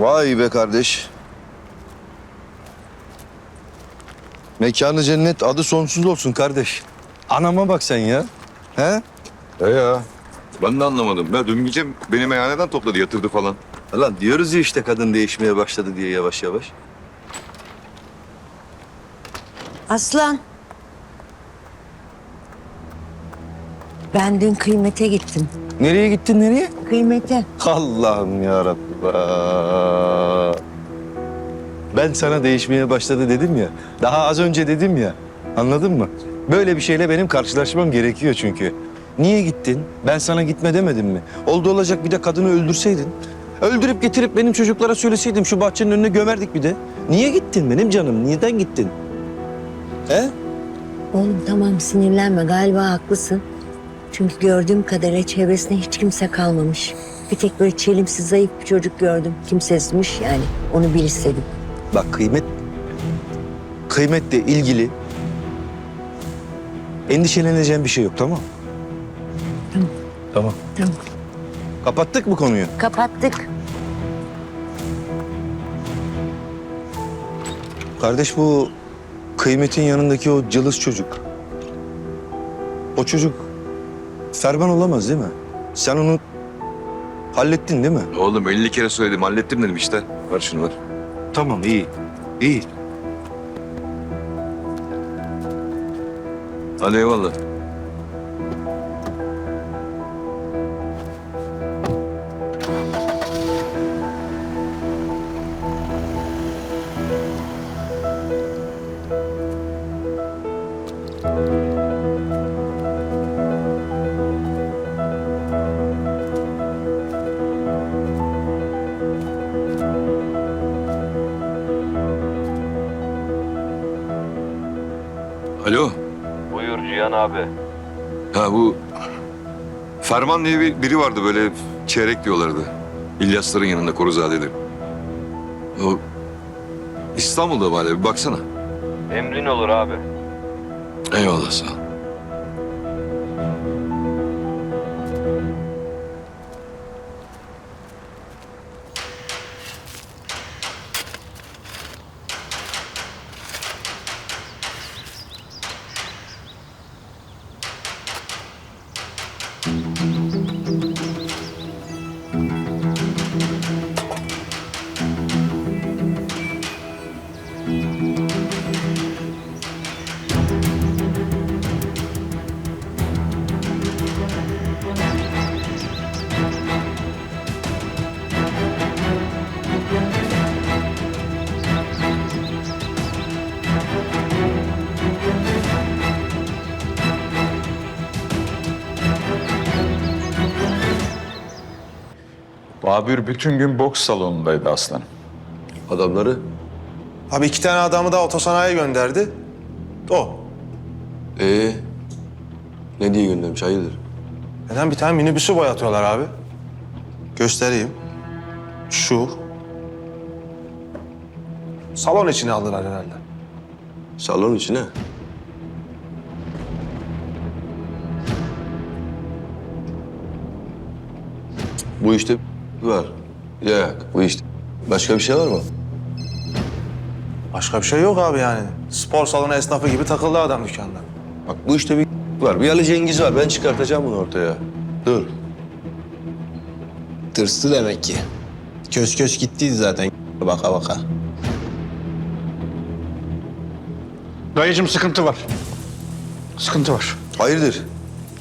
Vay be kardeş. Mekanı cennet adı sonsuz olsun kardeş. Anama bak sen ya. He? E ya. Ben de anlamadım. Ben dün gece beni meyhaneden topladı yatırdı falan. Lan diyoruz ya işte kadın değişmeye başladı diye yavaş yavaş. Aslan. Ben dün kıymete gittim. Nereye gittin nereye? Kıymete. Allah'ım ya Ben sana değişmeye başladı dedim ya. Daha az önce dedim ya. Anladın mı? Böyle bir şeyle benim karşılaşmam gerekiyor çünkü. Niye gittin? Ben sana gitme demedim mi? Oldu olacak bir de kadını öldürseydin. Öldürüp getirip benim çocuklara söyleseydim şu bahçenin önüne gömerdik bir de. Niye gittin benim canım? Neden gittin? He? Oğlum tamam sinirlenme galiba haklısın. Çünkü gördüğüm kadarıyla çevresinde hiç kimse kalmamış. Bir tek böyle çelimsiz zayıf bir çocuk gördüm. Kimsesizmiş yani. Onu bil istedim. Bak kıymet kıymetle ilgili endişeleneceğim bir şey yok tamam? Tamam. Tamam. Tamam. Kapattık mı konuyu? Kapattık. Kardeş bu kıymetin yanındaki o cılız çocuk. O çocuk Ferman olamaz değil mi? Sen onu hallettin değil mi? Oğlum 50 kere söyledim hallettim dedim işte. Ver şunu ver. Tamam iyi. İyi. Hadi eyvallah. Ha bu Ferman diye bir, biri vardı böyle çeyrek diyorlardı. İlyasların yanında Koruzade'de. O İstanbul'da bari bir baksana. Emrin olur abi. Eyvallah sağ ol. Babür bütün gün boks salonundaydı aslanım. Adamları Abi iki tane adamı da otosanayiye gönderdi. O. ee ne diye göndermiş hayırdır? Neden bir tane minibüsü boyatıyorlar abi? Göstereyim. Şu. Salon içine aldılar herhalde. Salon içine. Bu işte var. Yok bu işte. Başka bir şey var mı? Başka bir şey yok abi yani. Spor salonu esnafı gibi takıldı adam dükkanda. Bak bu işte bir var. Bir Ali Cengiz var. Ben çıkartacağım bunu ortaya. Dur. Tırstı demek ki. Kös kös gittiydi zaten baka baka. Dayıcım sıkıntı var. Sıkıntı var. Hayırdır?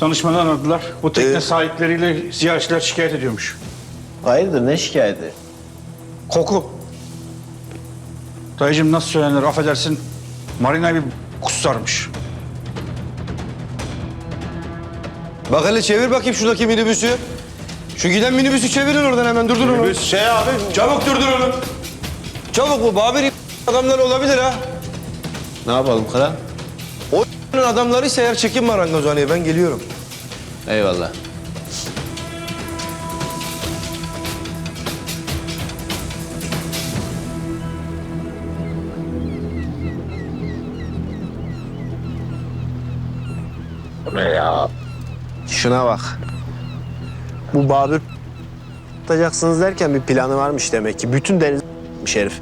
Danışmanı aradılar. Bu tekne Ee? sahipleriyle ziyaretçiler şikayet ediyormuş. Hayırdır ne şikayeti? Koku. Dayıcım nasıl söylenir affedersin. Marina bir kusarmış. Bak hele çevir bakayım şuradaki minibüsü. Şu giden minibüsü çevirin oradan hemen durdurun onu. Şey abi. Çabuk durdur onu. Çabuk bu Babir adamlar olabilir ha. Ne yapalım kral? O adamlarıysa eğer çekin marangozhaneye ben geliyorum. Eyvallah. Ya. Şuna bak. Bu Babür atacaksınız derken bir planı varmış demek ki. Bütün deniz herif.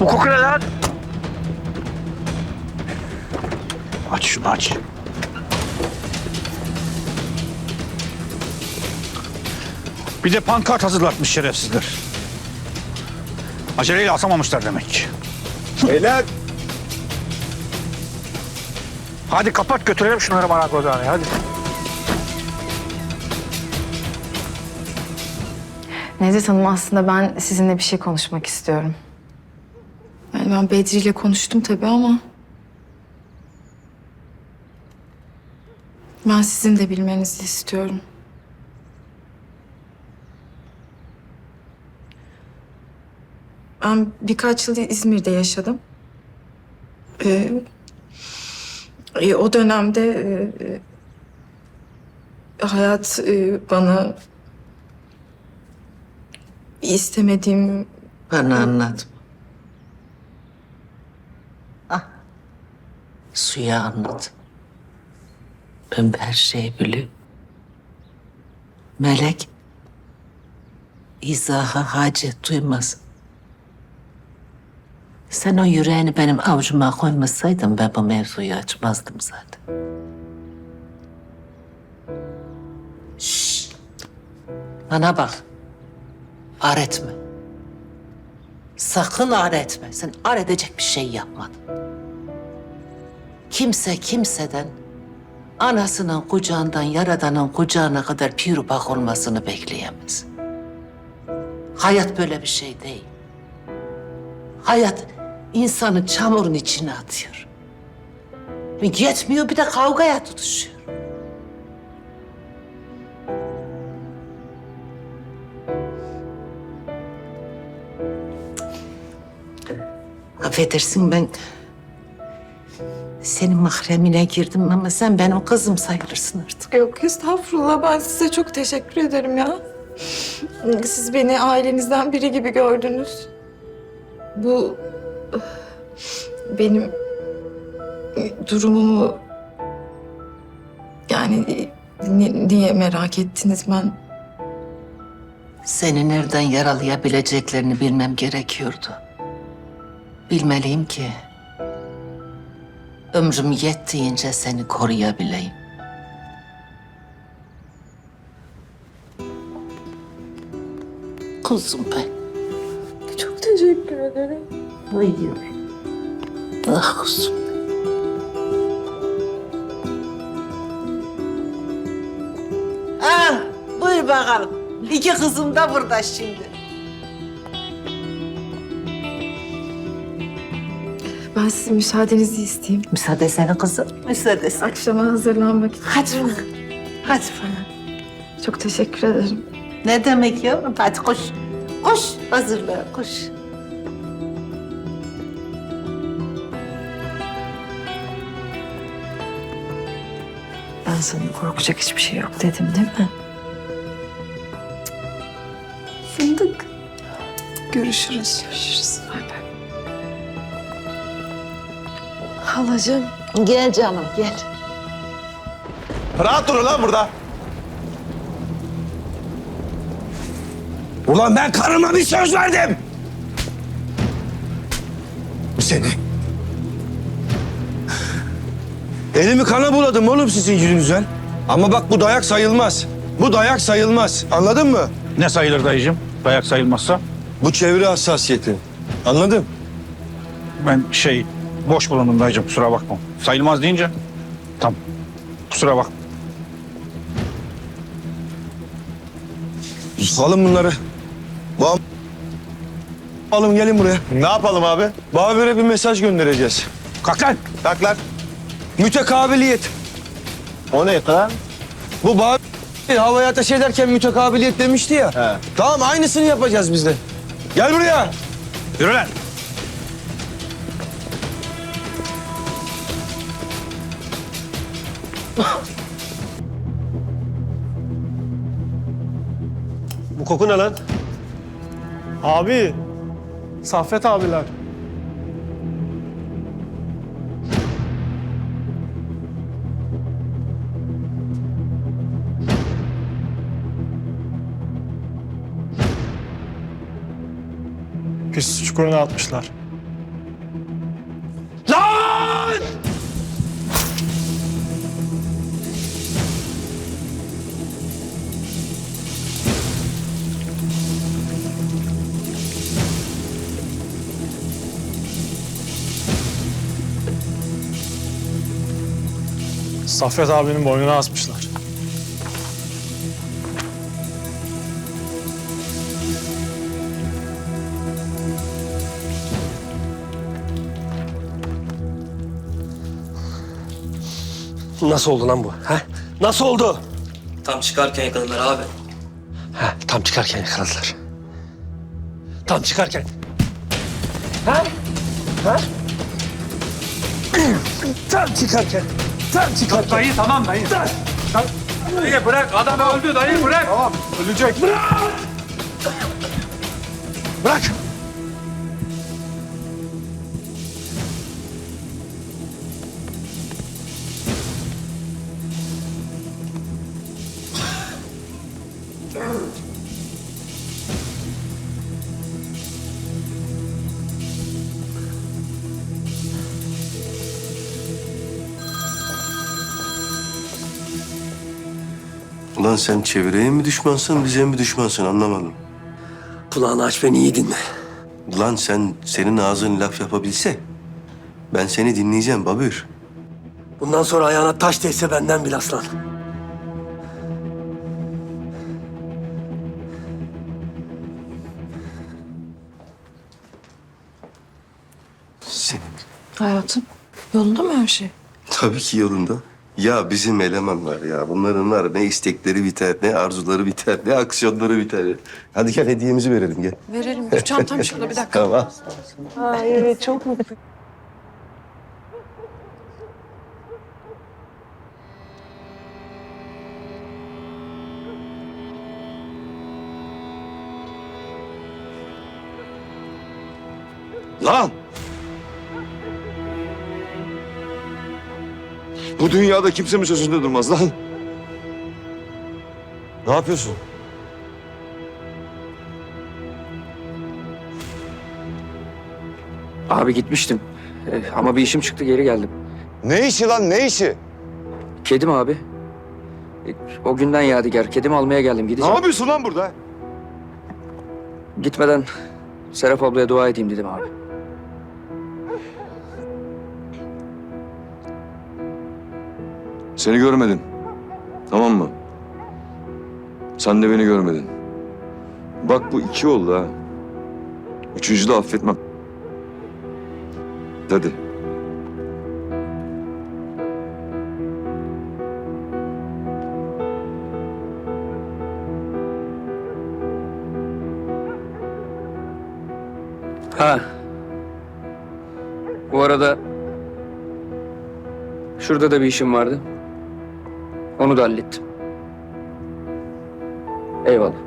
Bu koku ne lan? Aç şunu aç. Bir de pankart hazırlatmış şerefsizler. Aceleyle asamamışlar demek. Beyler Hadi kapat götürelim şunları marangozhaneye hadi. Necdet Hanım aslında ben sizinle bir şey konuşmak istiyorum. Yani ben Bedri ile konuştum tabii ama... Ben sizin de bilmenizi istiyorum. Ben birkaç yıl İzmir'de yaşadım. Ee, e, o dönemde e, e, hayat e, bana istemediğim Bana anlatma. Ah. Suya anlat. Ben her şeyi biliyorum. Melek izaha hacet duymaz. Sen o yüreğini benim avucuma koymasaydın ben bu mevzuyu açmazdım zaten. Şşş. Bana bak. Ar etme. Sakın ar etme. Sen ar edecek bir şey yapmadın. Kimse kimseden anasının kucağından yaradanın kucağına kadar pür bak olmasını bekleyemez. Hayat böyle bir şey değil. Hayat insanı çamurun içine atıyor. Yetmiyor bir de kavgaya tutuşuyor. Affedersin ben senin mahremine girdim ama sen benim kızım sayılırsın artık. Yok estağfurullah ben size çok teşekkür ederim ya. Siz beni ailenizden biri gibi gördünüz. Bu benim durumumu yani ni- niye merak ettiniz ben Seni nereden yaralayabileceklerini bilmem gerekiyordu. Bilmeliyim ki ömrüm yettiğince seni koruyabileyim. Kuzum ben. çok teşekkür ederim. Uyuyor. Ah kuzum. Ah, buyur bakalım. İki kızım da burada şimdi. Ben sizin müsaadenizi isteyeyim. Müsaade senin kızım. Müsaade sen. Akşama hazırlanmak için. Hadi bakalım. Hadi bana. Çok teşekkür ederim. Ne demek yavrum? Hadi koş. Koş. Hazırla koş. Ben sana korkacak hiçbir şey yok dedim değil mi? Fındık. Görüşürüz. Görüşürüz. Bay bay. Halacığım. Gel canım gel. rahat durun lan burada. Ulan ben karıma bir söz verdim. Seni. Elimi kana buladım oğlum sizin yüzünüzden. Ama bak bu dayak sayılmaz. Bu dayak sayılmaz. Anladın mı? Ne sayılır dayıcığım? Dayak sayılmazsa. Bu çevre hassasiyeti. Anladın? Ben şey boş bulundum dayıcığım kusura bakma. Sayılmaz deyince tamam. Kusura bak. Alın bunları. Bu am- Alın gelin buraya. Ne yapalım abi? Babür'e bir mesaj göndereceğiz. Kalk lan. Kalk lan. Mütekabiliyet. O ne lan? Bu Babür havaya ateş ederken mütekabiliyet demişti ya. He. Tamam aynısını yapacağız biz de. Gel buraya. Yürü lan. Bu koku ne lan? Abi. Saffet abiler. Pis çukuruna atmışlar. Lan! Saffet abinin boynuna asmışlar. Nasıl oldu lan bu? Ha? Nasıl oldu? Tam çıkarken yakaladılar abi. Ha, tam çıkarken yakaladılar. Tam çıkarken. Ha? Ha? Tam çıkarken. Tam çıkarken. Dayı tamam dayı. Dayı bırak adam öldü dayı bırak. Tamam Ölecek. Bırak! Bırak! Ulan sen çevreye mi düşmansın, bize mi düşmansın anlamadım. Kulağını aç beni iyi dinle. Ulan sen, senin ağzın laf yapabilse ben seni dinleyeceğim Babür. Bundan sonra ayağına taş değse benden bil aslan. Senin. Hayatım yolunda mı her şey? Tabii ki yolunda. Ya bizim elemanlar ya. Bunların var ne istekleri biter, ne arzuları biter, ne aksiyonları biter. Hadi gel hediyemizi verelim gel. Verelim. Dur çantam şurada bir dakika. Tamam. evet çok mutlu. Lan! Bu dünyada kimse mi sözünde durmaz lan? Ne yapıyorsun? Abi gitmiştim. Eh, Ama bir işim çıktı geri geldim. Ne işi lan ne işi? Kedim abi. Eh, O günden yadigar. Kedimi almaya geldim. Ne Gideceğim. yapıyorsun lan burada? Gitmeden Serap ablaya dua edeyim dedim abi. Seni görmedim. Tamam mı? Sen de beni görmedin. Bak bu iki oldu ha. Üçüncü de affetmem. Hadi. Ha. Bu arada şurada da bir işim vardı. Onu da hallettim. Eyvallah.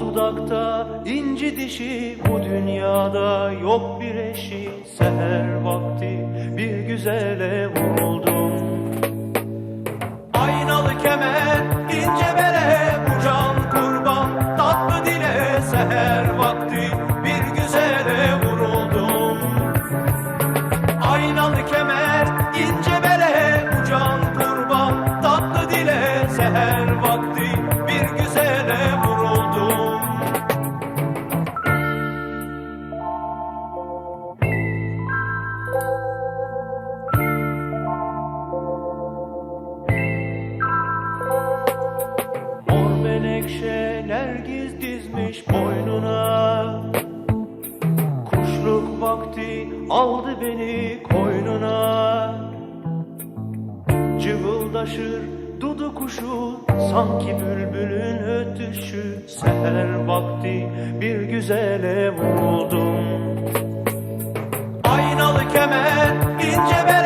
dudakta inci dişi bu dünyada. Yok bir eşi seher vakti bir güzele vuruldum aynalı kemer ince be menekşeler giz dizmiş boynuna. Kuşluk vakti aldı beni koynuna. Cıvıldaşır dudu kuşu sanki bülbülün ötüşü. Seher vakti bir güzele vuruldum. Aynalı kemer ince ben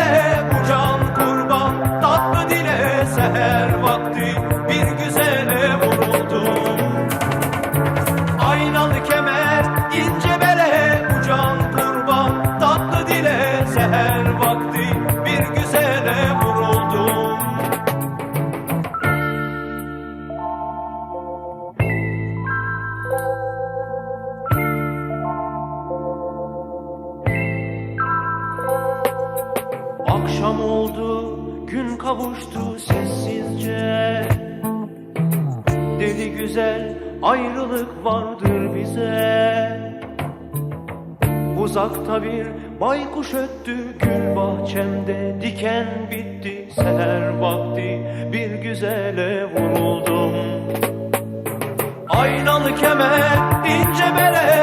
savuştu sessizce. Dedi güzel ayrılık vardır bize. Uzakta bir baykuş öttü gül bahçemde Diken bitti seher vakti. Bir güzele vuruldum. Aynalı kemer ince bere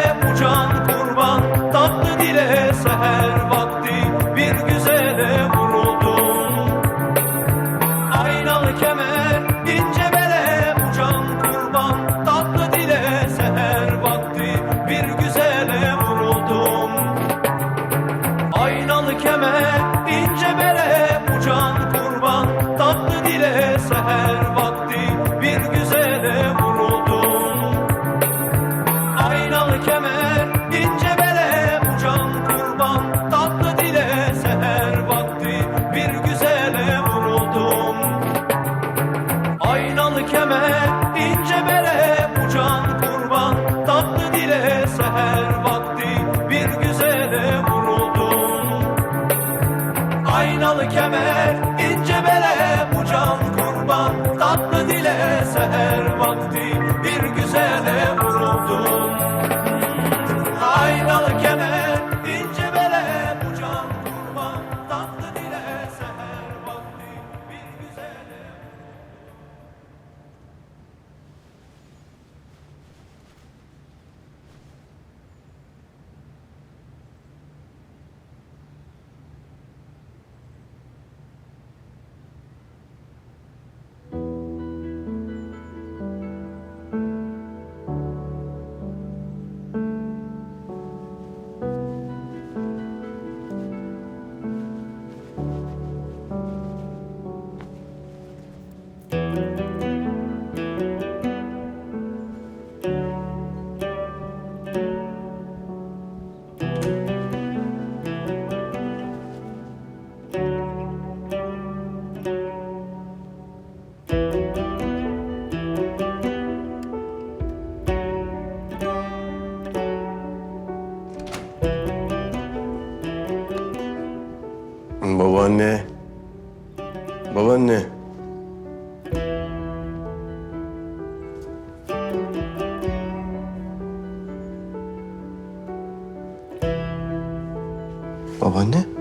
Babaanne?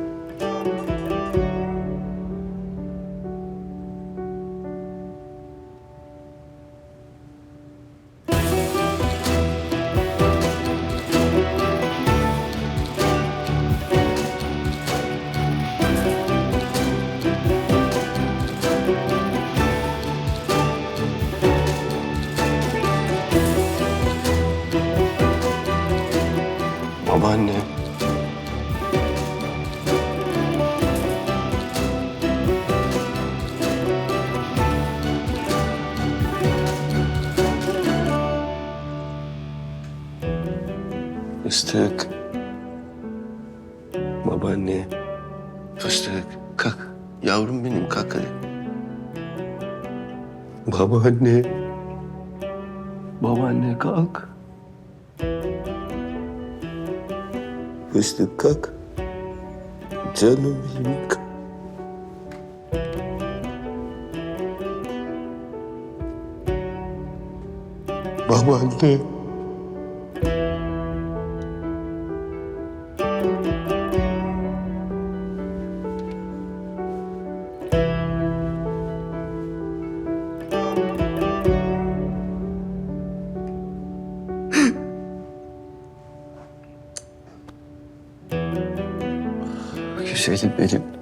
Babaanne. Fıstık. Kalk. Yavrum benim kalk hadi. Babaanne. Babaanne kalk. Fıstık kalk. Canım benim kalk. Babaanne. Güzelim benim.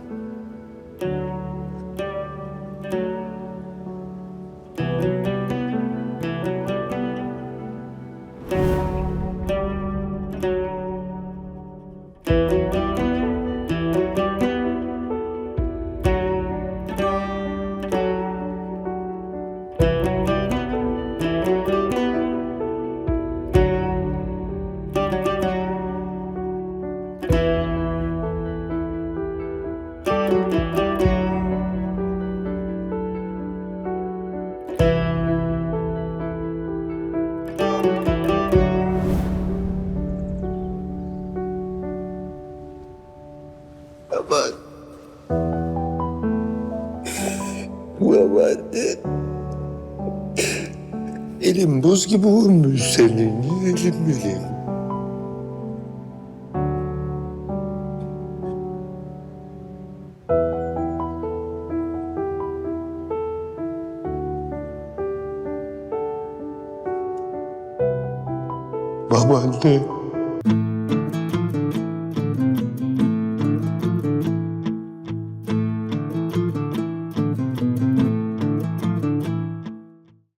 Buz gibi olmuş senin. Elim benim. Babaanne.